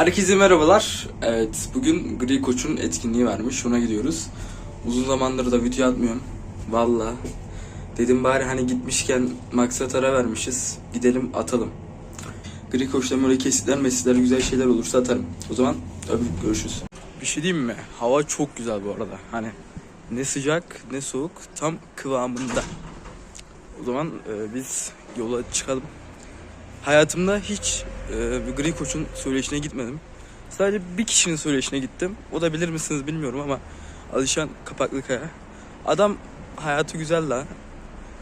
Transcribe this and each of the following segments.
Herkese merhabalar. Evet, bugün Gri Koç'un etkinliği varmış. Ona gidiyoruz. Uzun zamandır da video atmıyorum. Valla. Dedim bari hani gitmişken maksat ara vermişiz. Gidelim atalım. Gri Koç'tan böyle kesitler mesitler güzel şeyler olursa atarım. O zaman öpüp görüşürüz. Bir şey diyeyim mi? Hava çok güzel bu arada. Hani ne sıcak ne soğuk tam kıvamında. O zaman e, biz yola çıkalım. Hayatımda hiç e, gri koçun söyleşine gitmedim. Sadece bir kişinin söyleşine gittim. O da bilir misiniz bilmiyorum ama Alişan Kapaklıkaya. Adam hayatı güzel la.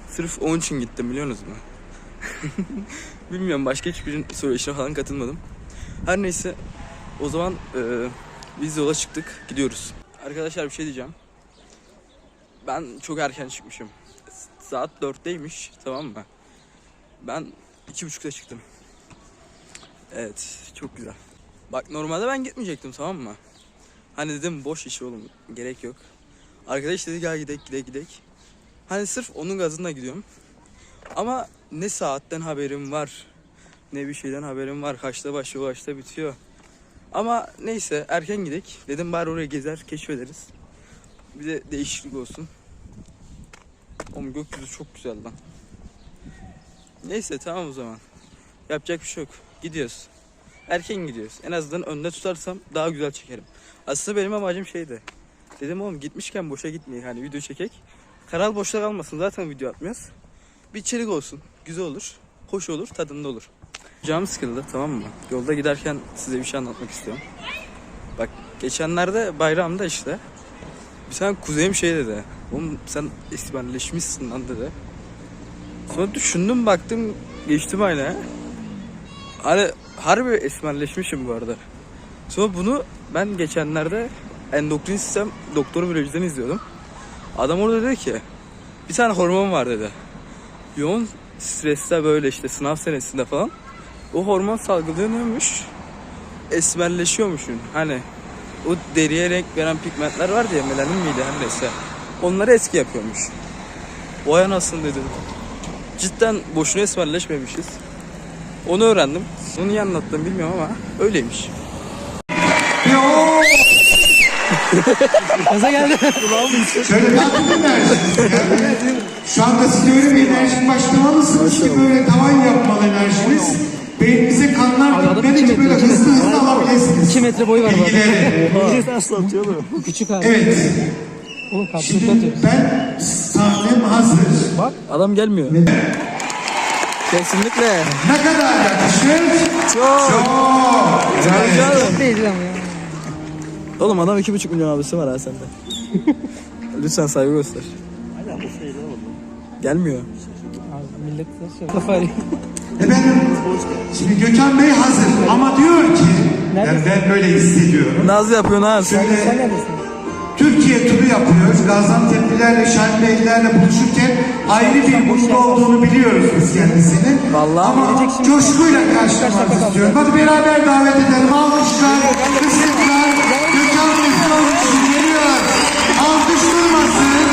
Sırf onun için gittim biliyorsunuz mu? Bilmiyorum başka hiçbir söyleşine falan katılmadım. Her neyse o zaman e, biz yola çıktık gidiyoruz. Arkadaşlar bir şey diyeceğim. Ben çok erken çıkmışım. Saat 4'teymiş tamam mı? Ben iki buçukta çıktım. Evet çok güzel. Bak normalde ben gitmeyecektim tamam mı? Hani dedim boş iş oğlum gerek yok. Arkadaş dedi gel gidek gidek gidek. Hani sırf onun gazına gidiyorum. Ama ne saatten haberim var. Ne bir şeyden haberim var. Kaçta başlıyor kaçta bitiyor. Ama neyse erken gidek. Dedim bari oraya gezer keşfederiz. Bir de değişiklik olsun. Oğlum gökyüzü çok güzel lan. Neyse tamam o zaman. Yapacak bir şey yok. Gidiyoruz. Erken gidiyoruz. En azından önde tutarsam daha güzel çekerim. Aslında benim amacım şeydi. Dedim oğlum gitmişken boşa gitmeyin. Hani video çekek. Kanal boşta kalmasın. Zaten video atmıyoruz. Bir içerik olsun. Güzel olur. Hoş olur. Tadında olur. Canım sıkıldı tamam mı? Yolda giderken size bir şey anlatmak istiyorum. Bak geçenlerde bayramda işte. Bir tane kuzeyim şey dedi. Oğlum sen ispanleşmişsin lan dedi. Sonra düşündüm baktım geçtim aynı. Hani harbi esmerleşmişim bu arada. Sonra bunu ben geçenlerde endokrin sistem doktoru biyolojiden izliyordum. Adam orada dedi ki bir tane hormon var dedi. Yoğun streste böyle işte sınav senesinde falan o hormon salgılanıyormuş. Esmerleşiyormuşsun. Hani o deriye renk veren pigmentler var diye melanin miydi her neyse. Onları eski yapıyormuş. Vay anasını dedim. Cidden boşuna esmerleşmemişiz. Onu öğrendim. Onu niye anlattım bilmiyorum ama öyleymiş. Şöyle bir atın enerjiniz. Şu anda siz öyle bir enerjik başlamalısınız ki böyle tavan yapmalı enerjiniz. Beyninize kanlar gitmeli ki böyle hızlı hızlı alabilirsiniz. 2 metre boyu var bak. Bilgileri. Nasıl atıyor oğlum? Bu küçük abi. Evet. Oğlum kapsül Şimdi atıyor. ben sahnem hazır. Adam gelmiyor. Kesinlikle. Ne kadar yakışır? Çok. Çok. Evet. Değil ama ya. Oğlum adam iki buçuk milyon abisi var ha sende. Lütfen saygı göster. Gelmiyor. Abi millet nasıl Kafayı. Efendim, şimdi Gökhan Bey hazır ama diyor ki, yani ben böyle hissediyorum. Naz yapıyor Naz. Şöyle Sen neredesin? Türkiye turu yapıyor. Gaziantep'lilerle, Şahinbeylilerle buluşurken ayrı bir mutlu olduğunu biliyoruz biz kendisini. Vallahi Ama coşkuyla karşılamak istiyorum. Hadi beraber davet edelim. Alkışlar, ıslıklar. Gökhan Mesut için geliyor. Alkış durmasın.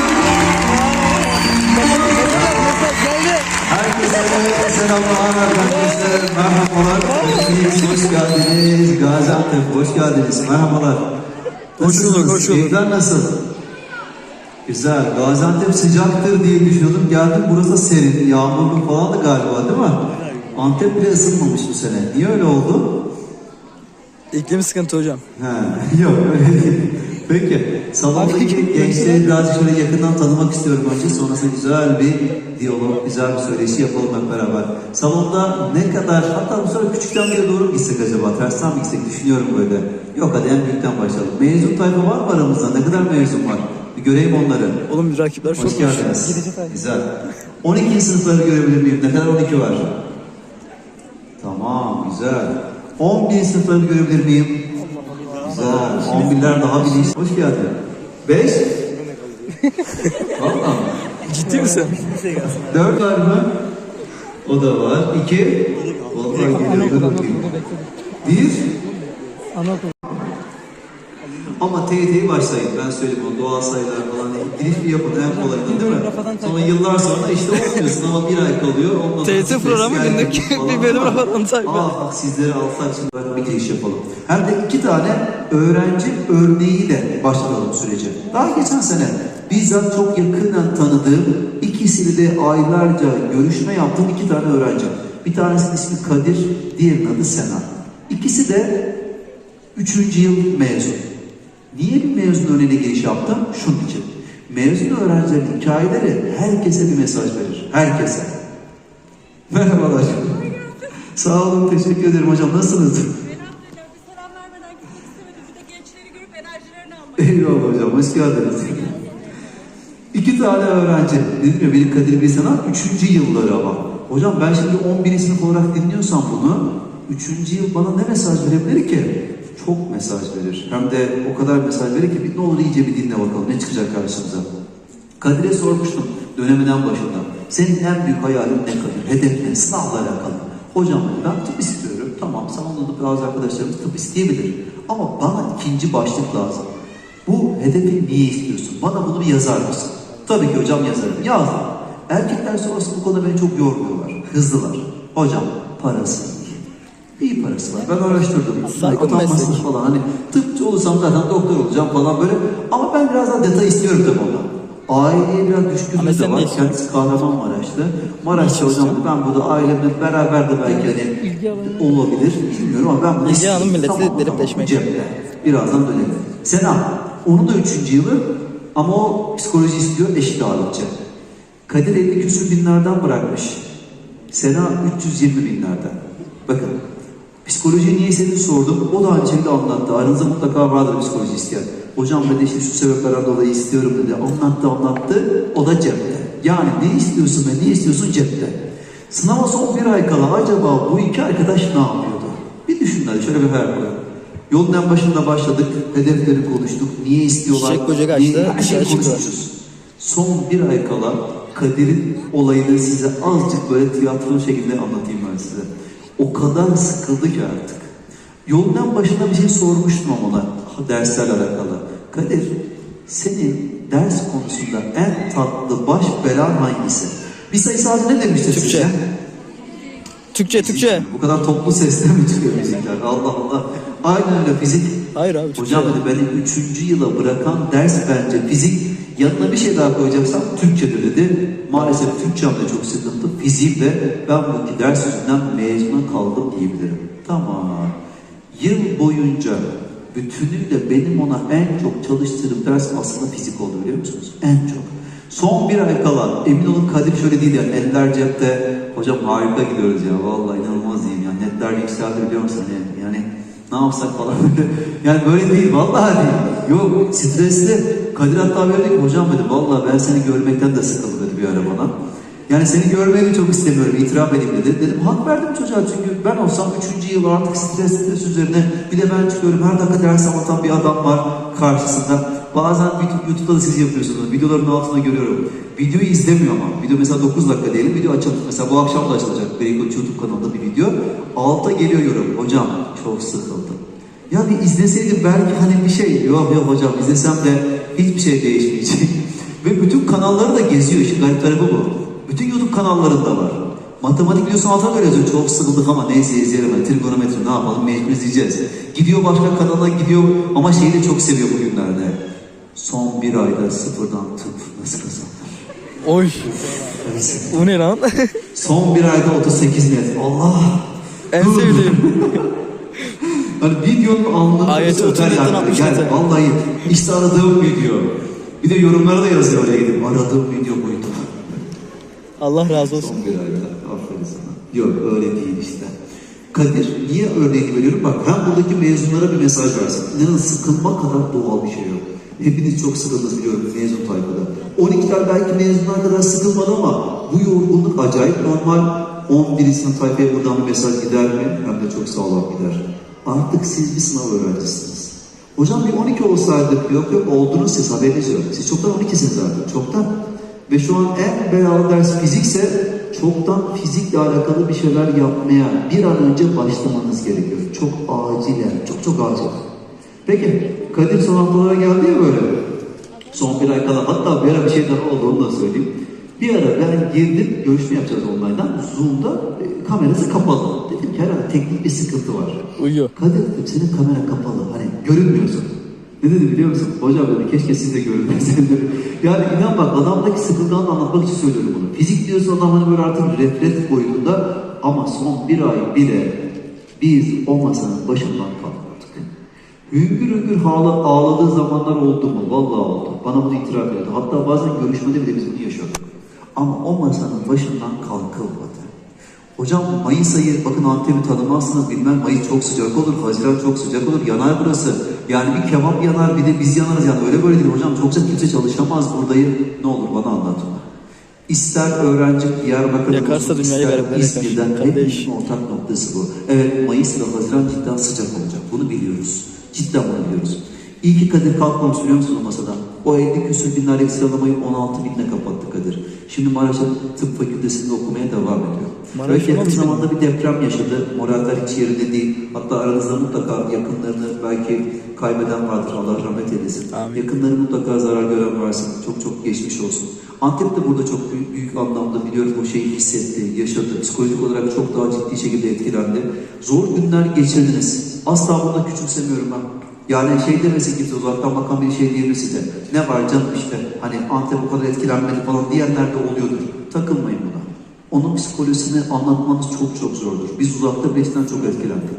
Herkese selamlar arkadaşlar, merhabalar. Hepiniz hoş geldiniz. Gaziantep, hoş geldiniz. Merhabalar. Hoş bulduk, hoş bulduk. Keyifler nasıl? Güzel. Gaziantep sıcaktır diye düşünüyordum. Geldim burası da serin, yağmurlu falan da galiba değil mi? Antep bile ısınmamış bu sene. Niye öyle oldu? İklim sıkıntı hocam. Ha, yok öyle değil. Peki, salondaki gençleri birazcık şöyle yakından tanımak istiyorum önce. Sonrasında güzel bir diyalog, güzel bir söyleşi yapalım hep beraber. Salonda ne kadar, hatta bu sefer küçükten bire doğru mu gitsek acaba? Tersten mi gitsek düşünüyorum böyle. Yok hadi en büyükten başlayalım. Mezun tayfa var mı aramızda? Ne kadar mezun var? Bir göreyim onları. Oğlum rakipler Hoş çok geldiniz. Gidecek abi. Güzel. 12. sınıfları görebilir miyim? Ne kadar 12 var? Tamam, güzel. 11 sınıfları görebilir miyim? Güzel. 11'ler daha bilinçli. Hoş geldin. 5? Valla. Ciddi misin? 4 var mı? O da var. 2? Vallahi geliyor. Dur bakayım. 1? Anaokulu. Ama TYT'yi başlayın. Ben söyleyeyim o doğal sayılar falan değil. Giriş bir yapın en kolayından değil mi? Sonra yıllar sonra işte olmuyor. Sınava bir ay kalıyor. Ondan sonra TYT stres programı günlük bir bölüm rafatını takip Ah bak sizlere altı için böyle bir giriş yapalım. Hem de iki tane öğrenci örneğiyle başlatalım sürece. Daha geçen sene bizzat çok yakından tanıdığım ikisiyle de aylarca görüşme yaptığım iki tane öğrenci. Bir tanesinin ismi Kadir, diğerinin adı Sena. İkisi de üçüncü yıl mezun. Niye bir mezun örneğine giriş yaptım? Şunun için. Mezun öğrencilerin hikayeleri herkese bir mesaj verir. Herkese. Merhabalar. Sağ olun, teşekkür ederim hocam. Nasılsınız? Eyvallah hocam, hoş geldiniz. İki tane öğrenci, dedim ya biri Kadir bir sana, üçüncü yılları ama. Hocam ben şimdi 11. sınıf olarak dinliyorsam bunu, üçüncü yıl bana ne mesaj verebilir ki? Çok mesaj verir. Hem de o kadar mesaj verir ki ne olur iyice bir dinle bakalım ne çıkacak karşımıza. Kadir'e sormuştum döneminden başında. Senin en büyük hayalin ne Kadir? Hedef ne? Sınavla alakalı. Hocam ben tıp istiyorum. Tamam salonda da bazı arkadaşlarımız tıp isteyebilir. Ama bana ikinci başlık lazım. Bu hedefi niye istiyorsun? Bana bunu bir yazar mısın? Tabii ki hocam yazarım. Yazdım. Erkekler sonrası bu konuda beni çok yormuyorlar. Hızlılar. Hocam parası iyi. Parası var. Ben araştırdım. Saygın Atanması meslek. falan. Hani tıpçı olursam zaten doktor olacağım falan böyle. Ama ben biraz daha detay istiyorum tabii ondan. Aileye biraz düşkünlüğü de var. istiyorsun? Kendisi Kahramanmaraşlı. Maraşlı hocam dedi, ben burada ailemle beraber de belki hani olabilir. Bilmiyorum ama ben bunu İlgi alanı milleti Tamam, delip tamam. Birazdan dönelim. Sena, onun da üçüncü yılı ama o psikoloji istiyor eşit ağırlıkçı. Kadir 50 küsür binlerden bırakmış. Sena 320 binlerden. Bakın psikolojiyi niye istediğini sordum. O da şekilde anlattı. Aranızda mutlaka vardır psikoloji isteyen. Hocam dedi işte şu sebeplerden dolayı istiyorum dedi. Anlattı anlattı. O da cepte. Yani ne istiyorsun ve ne istiyorsun cepte. Sınava son bir ay kala acaba bu iki arkadaş ne yapıyordu? Bir düşün hadi şöyle bir hayal koyalım. Yolun en başında başladık. Hedefleri konuştuk. Niye istiyorlar? Çiçek böcek açtı, niye- Her şeyi konuşmuşuz. Son bir ay kala Kadir'in olayını size azıcık böyle tiyatro şekilde anlatayım ben size. O kadar sıkıldı ki artık. Yolun en başında bir şey sormuştum ama ona derslerle alakalı. Kadir, senin ders konusunda en tatlı baş belan hangisi? Bir sayı sadece ne demiştir Türkçe. size? Türkçe, Türkçe. Bu kadar toplu sesle mi çıkıyor müzikler? Allah Allah. Aynen öyle fizik. Hayır abi, Türkçe. Hocam dedi beni üçüncü yıla bırakan ders bence fizik. Yanına bir şey daha koyacaksam Türkçedir dedi. Maalesef Türkçem de çok sıkıntı. Fiziğim de ben bu iki ders yüzünden mezuna kaldım diyebilirim. Tamam. Yıl boyunca bütünüyle benim ona en çok çalıştığım ders aslında fizik oldu biliyor musunuz? En çok. Son bir ay kala emin olun Kadir şöyle değil yani eller cepte. Hocam harika gidiyoruz ya vallahi inanılmaz iyiyim ya. Netler yükseldi biliyor musun? Yani, yani ne yapsak falan. Yani böyle değil vallahi değil. Yok stresli. Kadir hatta dedi ki hocam dedi vallahi ben seni görmekten de sıkıldım dedi bir ara bana. Yani seni görmeyi çok istemiyorum itiraf edeyim dedi. Dedim hak verdim çocuğa çünkü ben olsam üçüncü yıl artık stres stres üzerine bir de ben çıkıyorum her dakika ders anlatan bir adam var karşısında. Bazen YouTube- YouTube'da da siz yapıyorsunuz. Videoların altına görüyorum. Videoyu izlemiyor ama. Video mesela 9 dakika diyelim. Video açılmış. Mesela bu akşam da açılacak. Beykoç YouTube kanalında bir video. Alta geliyor yorum. Hocam çok sıkıldım. Ya bir izleseydim belki hani bir şey. Yok yok hocam izlesem de hiçbir şey değişmeyecek. Ve bütün kanalları da geziyor. İşin garip tarafı bu. Bütün YouTube kanallarında var. Matematik biliyorsun altına böyle yazıyor. Çok sıkıldık ama neyse izleyelim. Hani trigonometri ne yapalım mecbur izleyeceğiz. Gidiyor başka kanala gidiyor ama şeyi de çok seviyor bugünlerde. Son bir ayda sıfırdan tıp nasıl kazandım? Oy. Bu ne lan? Son bir ayda 38 net. Allah! en sevdiğim. Hani videonun anlamı Ayet öter 30 netten yani. 60 Gel, nete. vallahi işte aradığım video. Bir de yorumlara da yazıyor oraya gidip. Aradığım video buydu. Allah razı olsun. Son bir ayda. Aferin sana. Yok öyle değil işte. Kadir niye örneğini veriyorum? Bak hem buradaki mezunlara bir mesaj versin. İnanın sıkılma kadar doğal bir şey yok. Hepiniz çok sıkıldınız biliyorum mezun tayfada. 12'ler belki mezunlar kadar sıkılmadı ama bu yorgunluk acayip normal. 11. sınıf tayfaya buradan bir mesaj gider mi? Hem de çok sağlam gider. Artık siz bir sınav öğrencisiniz. Hocam bir 12 olsaydık yok yok oldunuz siz haberiniz yok. Siz çoktan 12'siniz artık çoktan. Ve şu an en belalı ders fizikse çoktan fizikle alakalı bir şeyler yapmaya bir an önce başlamanız gerekiyor. Çok acilen, çok çok acil. Peki Kadir son haftalara geldi ya böyle. Son bir ay kala. Hatta bir ara bir şey daha oldu onu da söyleyeyim. Bir ara ben girdim, görüşme yapacağız online'dan. Zoom'da e, kamerası kapalı. Dedim ki herhalde teknik bir sıkıntı var. Uyuyor. Kadir dedim senin kamera kapalı. Hani görünmüyorsun. Ne dedi biliyor musun? Hocam dedi keşke siz de görünmeseniz. Yani inan bak adamdaki sıkıntını anlatmak için söylüyorum bunu. Fizik diyorsun adam hani böyle artık refleks boyutunda ama son bir ay bile biz o masanın başından kalkmadık. Hüngür hüngür ağla, ağladığı zamanlar oldu mu? Vallahi oldu. Bana bunu itiraf etti. Hatta bazen görüşmede bile biz bunu yaşadık. Ama o masanın başından kalkılmadı. Hocam Mayıs ayı, bakın Antep'i tanımazsınız bilmem Mayıs çok sıcak olur, Haziran çok sıcak olur, yanar burası. Yani bir kebap yanar, bir de biz yanarız yani öyle böyle değil hocam çok sıcak kimse çalışamaz buradayı. Ne olur bana anlatma. İster öğrenci Diyarbakır'da olsun, ister. İzmir'den hepimizin ortak noktası bu. Evet Mayıs ve Haziran cidden sıcak olacak. Bunu biliyoruz. Cidden bunu biliyoruz. İyi ki Kadir kalkmamış biliyor musun o masadan? O 50 küsür binlerlik sıralamayı 16 binle kapattı Kadir. Şimdi Maraş'a tıp fakültesinde okumaya devam ediyor. Maraş Maraş yakın 16 bin. zamanda bir deprem yaşadı. Moraller hiç yerinde değil. Hatta aranızda mutlaka yakınlarını belki kaybeden vardır. Allah rahmet eylesin. Amin. Yakınları mutlaka zarar gören varsa çok çok geçmiş olsun. Antep de burada çok büyük, büyük anlamda biliyorum o şeyi hissetti, yaşadı. Psikolojik olarak çok daha ciddi şekilde etkilendi. Zor günler geçirdiniz. Asla bunu küçümsemiyorum ben. Yani şey demesin kimse uzaktan bakan bir şey diyebilir size. Ne var canım işte hani Antep o kadar etkilenmedi falan diyenler de oluyordur. Takılmayın buna. Onun psikolojisini anlatmanız çok çok zordur. Biz uzakta beşten çok etkilendik.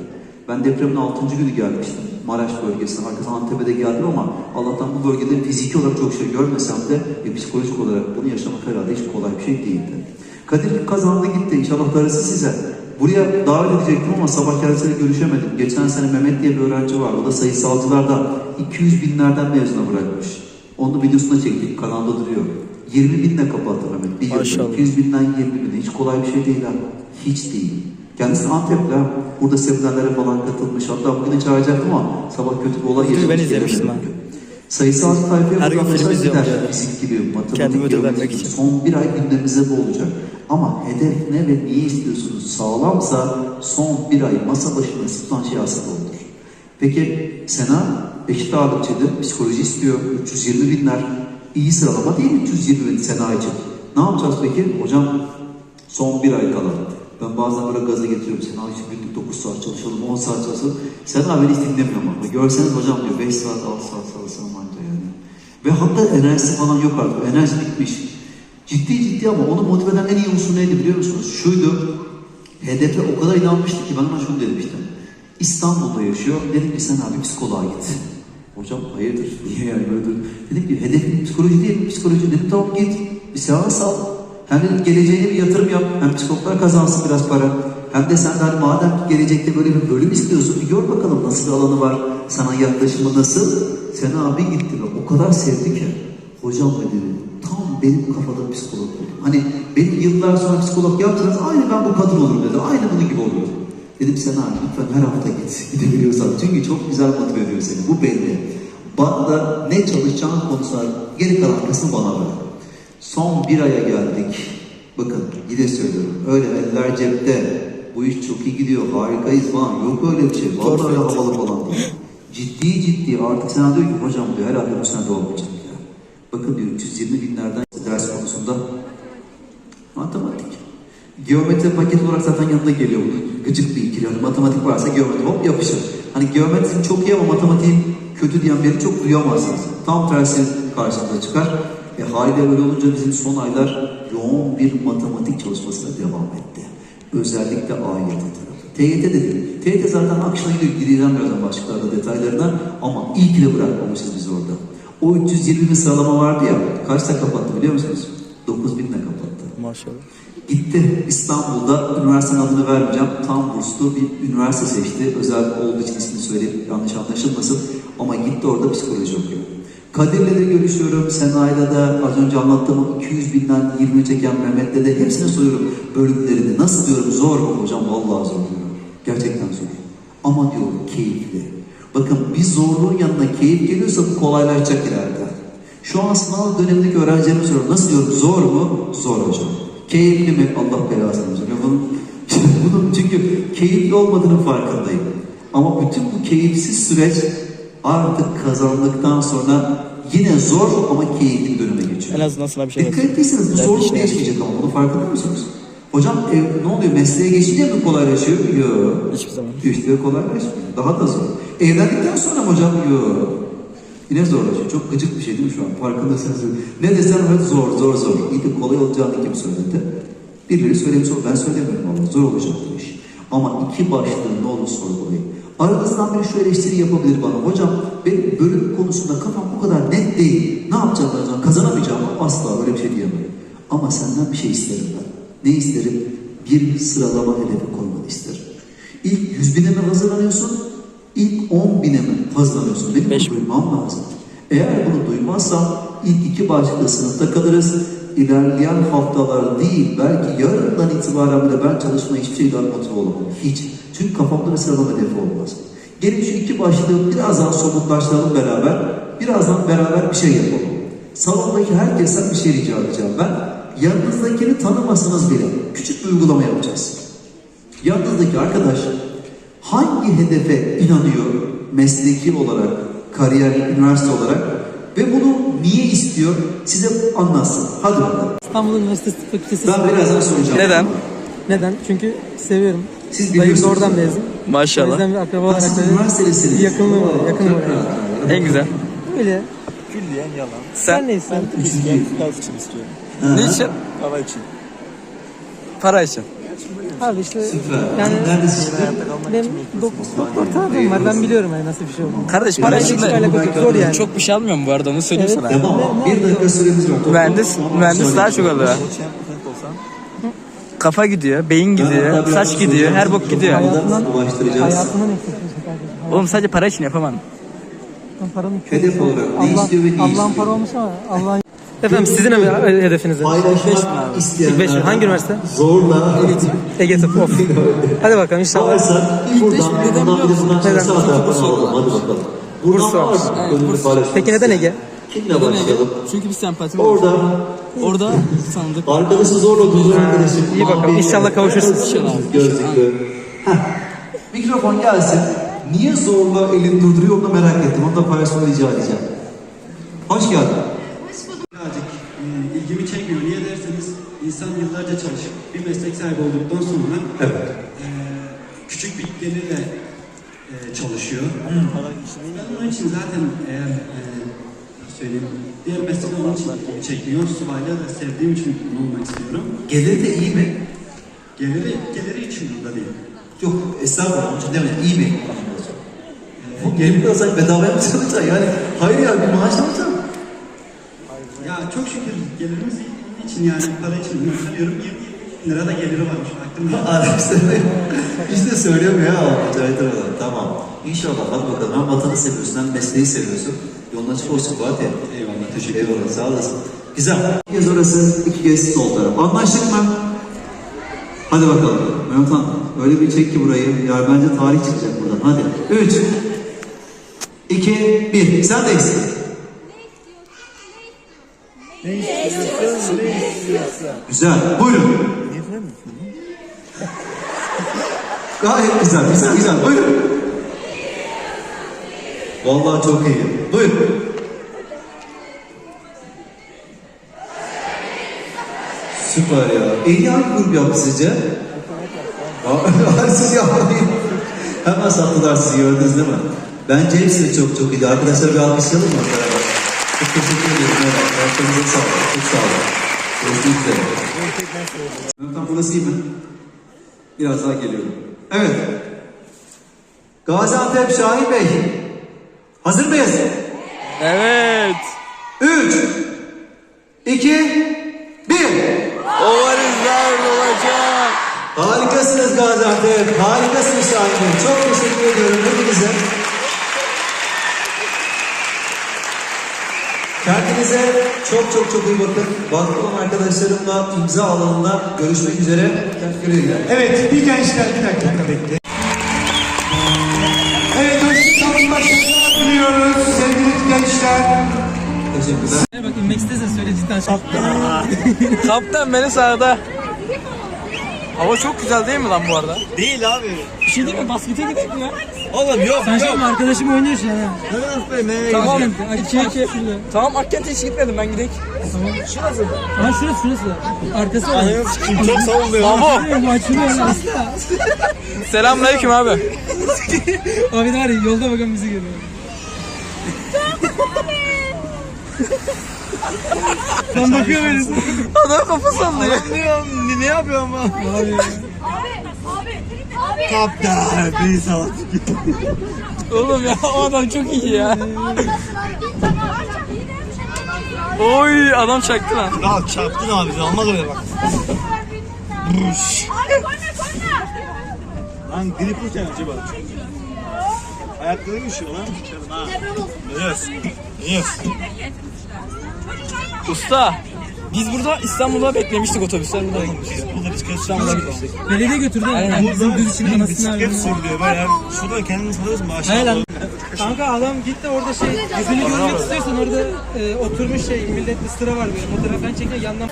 Ben depremin 6. günü gelmiştim. Maraş bölgesine, arkasından Antep'e de geldim ama Allah'tan bu bölgede fiziki olarak çok şey görmesem de e, psikolojik olarak bunu yaşamak herhalde hiç kolay bir şey değildi. Kadir kazandı gitti. İnşallah darısı size. Buraya davet edecektim ama sabah kendisiyle görüşemedim. Geçen sene Mehmet diye bir öğrenci var. O da sayısalcılardan 200 binlerden mezuna bırakmış. Onun videosunu çektik. Kanalda duruyor. 20 binle kapattı Mehmet. Bir. Maşallah. 200 binden 20 bine. Hiç kolay bir şey değil ha. Hiç değil. Kendisi Antep'te. ha. Burada seminerlere falan katılmış. Hatta bugüne çağıracaktım ama sabah kötü bir olay yaşamış. ben izlemiştim ha. Sayısalcı tayfaya buradan mesaj gider. Fizik gibi, matematik, gibi. Son bir ay gündemimize bu olacak. Ama hedef ne ve niye istiyorsunuz? Sağlamsa son bir ay masa başında tutan şey aslında olur. Peki Sena eşit ağırlıkçıydı, psikoloji istiyor, 320 binler. İyi sıralama değil mi 320 bin Sena için? Ne yapacağız peki? Hocam son bir ay kala. Ben bazen böyle gaza getiriyorum. Sena için günlük 9 saat çalışalım, 10 saat çalışalım. Sena beni hiç dinlemiyor ama. Görseniz hocam diyor 5 saat, 6 saat çalışsam anca yani. Ve hatta enerjisi falan yok artık. Enerji bitmiş. Ciddi ciddi ama onu motive eden en iyi unsur neydi biliyor musunuz? Şuydu. Hedefe o kadar inanmıştı ki ben ona şunu dedim işte. İstanbul'da yaşıyor. Dedim ki sen abi psikoloğa git. Hocam hayırdır? Niye yani böyle dur? Dedim ki hedefin psikoloji değil? Psikoloji dedim tamam git. Bir seans al. Hem dedim geleceğine bir yatırım yap. Hem psikologlar kazansın biraz para. Hem de sen de hani madem gelecekte böyle bir bölüm istiyorsun bir gör bakalım nasıl bir alanı var. Sana yaklaşımı nasıl? Sen abi gitti ve o kadar sevdi ki. Hocam dedi benim kafada psikolog buldum. Hani benim yıllar sonra psikolog yaptınız aynı ben bu kadın olurum dedi. Aynı bunun gibi oluyor. Dedim sen abi lütfen her hafta git. Gidebiliyorsan. Çünkü çok güzel motive ediyor seni. Bu belli. Bana da ne çalışacağın konusunda geri kalan kısmı bana bırak. Son bir aya geldik. Bakın yine söylüyorum. Öyle eller cepte. Bu iş çok iyi gidiyor. Harikayız falan. Yok öyle bir şey. Vallahi öyle havalı falan değil. Ciddi ciddi artık sana diyor ki hocam diyor herhalde bu sene olmayacak ya. Bakın diyor 320 binlerden konusunda matematik. Geometri paket olarak zaten yanında geliyor bunun. Gıcık bir ikili. Hani matematik varsa geometri hop yapışır. Hani geometri çok iyi ama matematiğin kötü diyen biri çok duyamazsınız. Tam tersi karşınıza çıkar. E haliyle böyle olunca bizim son aylar yoğun bir matematik çalışmasına devam etti. Özellikle AYT tarafı. TYT dedim. TYT zaten gidiyor. Gireceğim birazdan başlıklarda detaylarına. Ama iyi ki bırakmamışız biz orada. O 320 bin sıralama vardı ya. Kaçta kapattı biliyor musunuz? 9 binle kapattı. Maşallah. Gitti İstanbul'da, üniversitenin adını vermeyeceğim, tam burslu bir üniversite seçti. Özel olduğu için ismini söyleyip yanlış anlaşılmasın. Ama gitti orada psikoloji okuyor. Kadir'le de görüşüyorum, Sena'yla da az önce anlattığım o 200 binden 20 çeken Mehmet'le de hepsine soruyorum bölümlerini. Nasıl diyorum zor mu hocam? Vallahi zor diyorum. Gerçekten zor. Ama diyorum keyifli. Bakın bir zorluğun yanına keyif geliyorsa bu kolaylaşacak ileride. Şu an sınav dönemindeki öğrencilerime soruyorum. Nasıl diyorum? Zor mu? Zor hocam. Keyifli mi? Allah belasını versin. Ya Bunun, bunun çünkü keyifli olmadığının farkındayım. Ama bütün bu keyifsiz süreç artık kazandıktan sonra yine zor ama keyifli bir döneme geçiyor. En azından sana bir şey Dikkat ettiyseniz bu zorluk işine değişmeyecek ama bunu farkında mısınız? Hocam ev, ne oluyor mesleğe geçince mi kolaylaşıyor? Yok. Hiçbir zaman. İşte kolaylaşmıyor. Daha da zor. Evlendikten sonra mı hocam? Yok. Yine zorlaşıyor. Çok gıcık bir şey değil mi şu an? Farkındasınız. Ne desem hep zor, zor, zor. İyi de kolay olacağını kim söyledi? Birileri söylemiş olur. Ben söylemiyorum ama zor olacak bu iş. Ama iki başlığın ne olur sorgulayın. Aranızdan biri şu eleştiri yapabilir bana. Hocam benim bölüm konusunda kafam bu kadar net değil. Ne yapacağım ben o zaman? Kazanamayacağım. Asla öyle bir şey diyemem. Ama senden bir şey isterim ben. Ne isterim? Bir sıralama hedefi koymanı isterim. İlk yüz bine mi hazırlanıyorsun? İlk on bine mi hazırlanıyorsun? Benim Beş duymam lazım. Eğer bunu duymazsam ilk iki başlıkta sınıfta kalırız. İlerleyen haftalar değil, belki yarından itibaren bile ben çalışmaya hiçbir şeyden motive olamam. Hiç. Çünkü kafamda bir sıralama hedefi olmaz. Gelin şu iki başlığı birazdan somutlaştıralım beraber. Birazdan beraber bir şey yapalım. Salondaki herkesten bir şey rica edeceğim ben. Yanınızdakini tanımasanız bile küçük bir uygulama yapacağız. Yanınızdaki arkadaş hangi hedefe inanıyor mesleki olarak, kariyer, üniversite olarak ve bunu niye istiyor size anlatsın. Hadi bakalım. İstanbul Üniversitesi Tıp Fakültesi. Ben birazdan soracağım. Neden? Neden? Çünkü seviyorum. Siz Dayım da biliyorsunuz. oradan mezun. O Maşallah. yüzden bir akraba olarak siz da yakınlığım var. Yakınım var. yani. En güzel. Öyle. Sen? Sen ne istiyorsun? Ne için? Hava için. Para için. Abi işte Süper. yani benim dok- doktor tanıdığım var. Ben biliyorum yani nasıl bir şey olduğunu. Kardeş para için. Zor yani. çok bir şey almıyorum bu arada onu söyleyeyim Evet. sana. Bir dakika süremiz var. Mühendis, mühendis daha çok oluyor. Kafa gidiyor, beyin gidiyor, saç gidiyor, her bok gidiyor. Hayatından, hayatından. Oğlum sadece para için yapamam. Hayatından paranın Hedef olarak ne Allah, istiyor ve ne Allah'ın istiyor? para olmuş ama Allah'ın... Efendim sizin he- hedefiniz ne? Paylaşmak. İlk beş mi? Hangi üniversite? Zorla. Ege Tıp. Of. Hadi bakalım inşallah. Varsa buradan, buradan bir de buradan çalışsa hatta. Hadi bakalım. Buradan Burs var. gönüllü paylaşmak Peki neden Ege? Kimle başlayalım? Çünkü bir sempatim var. Orada Orada sandık. arkadaşı zorla bulduğun arkadaşım. iyi bakalım. Mavi, İnşallah kavuşursunuz. Gözlüklü. Heh. Mikrofon gelsin. Niye zorla elini durduruyor onu da merak ettim. Onu da paylaşmanı rica edeceğim. Hoş geldin. Birazcık e, ilgimi çekmiyor. Niye derseniz insan yıllarca çalışıp bir meslek sahibi olduktan sonra Evet. e, küçük bir gelirle e, çalışıyor. Ben onun için zaten eğer e, söyleyeyim diğer meslek onun için çekmiyor. Subaylığı da sevdiğim için bunu olmak istiyorum. Gelir de iyi mi? Geliri, geliri için burada değil. Yok estağfurullah. Onun için demedim. İyi mi? Bu gelip alsak bedavaya mı çalışacaksın? Yani hayır ya bir maaş alacaksın. Ya çok şükür gelirimiz iyi. İçin yani para için söylüyorum. 20 bin lira da geliri varmış. Aklımda. Arkadaşlar işte söylüyorum ya. Aralar. Tamam. İnşallah hadi bakalım. Hem vatanı seviyorsun hem mesleği seviyorsun. Yolun açık olsun Fatih. Eyvallah, teşekkür Eyvallah sağ olasın. Güzel. İki kez orası, iki kez sol taraf. Anlaştık mı? Hadi bakalım. Mehmet Han öyle bir çek ki burayı. Ya bence tarih çıkacak buradan. Hadi. Üç. iki, bir. Sen de eksin. Güzel. Buyurun. Gayet güzel, güzel, güzel. Buyurun. Vallahi çok iyi. Buyurun. Süper ya. En iyi hangi grup yaptı sizce? Siz yapmayın. Hemen sattılar sizi gördünüz değil mi? Bence hepsi çok çok iyiydi. Arkadaşlar bir alkışlayalım mı? Çok teşekkür ederim. Evet, ayaklarınıza sağlık. Çok sağ olun. Görüşmek üzere. Yöntem burası iyi mi? Biraz daha geliyorum. Evet. Gaziantep Şahin Bey. Hazır mıyız? Evet. Üç, iki, bir. Ovarizler olacak. Harikasınız Gaziantep. Harikasınız Şahin Bey. Çok teşekkür ediyorum hepinize. Kendinize çok çok çok iyi bakın. Olan arkadaşlarımla imza alanında görüşmek üzere. Teşekkür ederim. Evet, bir gençler bir dakika bekle. Evet, hoşçakalın, başarılar diliyoruz sevgili gençler. Teşekkürler. Bakayım Max'te de söyle cidden şey. Kaptan beni sağda. Hava çok güzel değil mi lan bu arada? Değil abi. Bir şey değil mi? Baskete gidelim ya. Oğlum yok Sen şimdi arkadaşım oynuyor şu an ha. Tamam. İki iki şurada. Tamam Akkent'e hiç gitmedim ben gidelim. Ha şurası şurası. Arkası var. Çok savunmuyor. Babo. Bu açılıyor lan. Selamünaleyküm abi. Abi de var ya yolda bakan bizi görüyor. Sen bakıyor böyle. Adam kafa sallıyor. Ne yapıyor ama? Abi. Abi. Kaptan. Bir salak. Oğlum ya o adam çok iyi ya. Oy adam çaktı lan. Ya çarptın abi. Olmaz öyle bak. Korna. Lan grip uçan acaba. Ayakları mı üşüyor lan? Yes. Yes. Usta. Biz burada İstanbul'da beklemiştik otobüsler burada İstanbul'a gitmiştik. Belediye götürdü. Yani bizim düz için anasını. Bisiklet sürülüyor böyle. Şuradan kendini salıyorsun aşağı Hayır lan. doğru. Kanka adam gitti orada şey yüzünü görmek istiyorsan orada e, oturmuş şey millet sıra var böyle fotoğraf falan çekiyor yandan